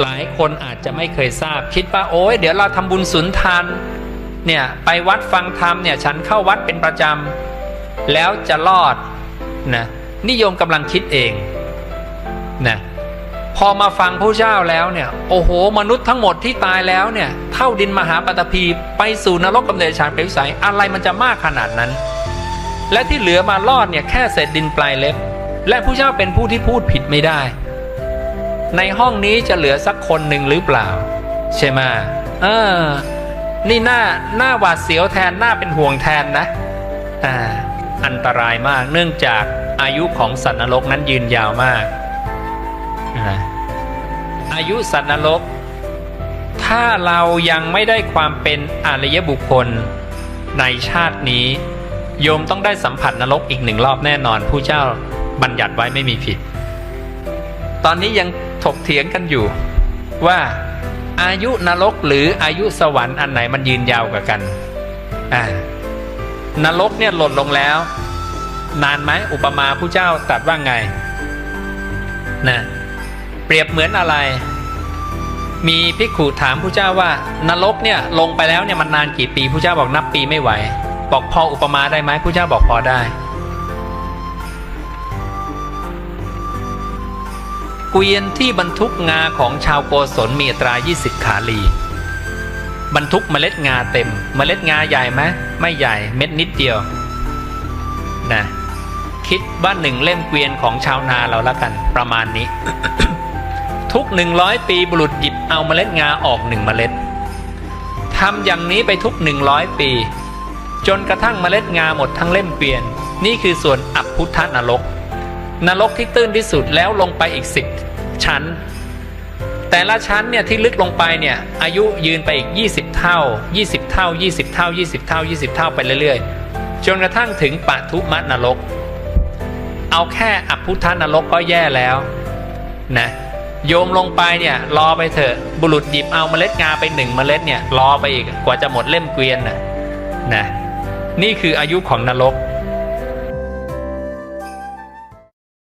หลายคนอาจจะไม่เคยทราบ คิดว่าโอ้ยเดี๋ยวเราทำบุญสุนทานเนี่ยไปวัดฟังธรรมเนี่ยฉันเข้าวัดเป็นประจำแล้วจะรอดนะนิยมกำลังคิดเองนะพอมาฟังพระเจ้าแล้วเนี่ยโอ้โห มนุษย์ทั้งหมดที่ตายแล้วเนี่ยเท่าดินมหาปฐพีไปสู่นรกกำเนิดฉานเปลวใสอะไรมันจะมากขนาดนั้น และที่เหลือมารอดเนี่ยแค่เศษดินปลายเล็บ และผู้เจ้าเป็นผู้ที่พูดผิดไม่ได้ ในห้องนี้จะเหลือสักคนหนึ่งหรือเปล่า ใช่ไหมเออ นี่หน้าหน้าหวาดเสียวแทนหน้าเป็นห่วงแทนนะอ่าอันตรายมากเนื่องจากอายุของสัตว์นรกนั้นยืนยาวมากอายุสัตว์นรก ถ้าเรายังไม่ได้ความเป็นอารยบุคคล ในชาตินี้ โยมต้องได้สัมผัสนรกอีกหนึ่งรอบแน่นอน ผู้เจ้าบัญญัติไว้ไม่มีผิด ตอนนี้ยัง ถกเถียงกันอยู่ ว่าอายุนรกหรืออายุสวรรค์อันไหนมันยืนยาวกว่ากันอ่านรกเนี่ยหล่นลงแล้ว นานไหมอุปมาผู้เจ้าตรัสว่าไงนะเปรียบเหมือนอะไร มีภิกขุถามผู้เจ้าว่านรกเนี่ยลงไปแล้วเนี่ยมันนานกี่ปีผู้เจ้าบอกนับปีไม่ไหว บอกพออุปมาได้ไหมผู้เจ้าบอกพอได้ เกวียนที่บรรทุกงาของชาวโกศลมีตรา 20 ขาลี บรรทุกเมล็ดงาเต็ม เมล็ดงาใหญ่ไหมไม่ใหญ่เม็ดนิดเดียวนะคิดว่าหนึ่งเล่มเกวียนของชาวนาเราละกันประมาณนี้ ทุก 100 ปีบุรุษหยิบเอาเมล็ดงาออกหนึ่งเมล็ดทำอย่างนี้ไปทุก 100 ปี จนกระทั่งเมล็ดงาหมดทั้งเล่มเกวียน นี่คือส่วนอับพุทธนรก นรกที่ตื้นที่สุดแล้วลงไปอีกสิบชั้น แต่ละชั้นเนี่ยที่ลึกลงไปเนี่ยอายุยืนไปอีก 20 เท่า 20 เท่า 20 เท่า 20 เท่า 20 เท่าไปเรื่อยๆ จนกระทั่งถึงปทุมนรก เอาแค่อภุทธนรกก็แย่แล้วนะโยมลงไปเนี่ยรอไปเถอะบุรุษหยิบเอาเมล็ดงาไปหนึ่งเมล็ดเนี่ยรอไปอีกกว่าจะหมดเล่มเกวียนนะนะนี่คืออายุของนรก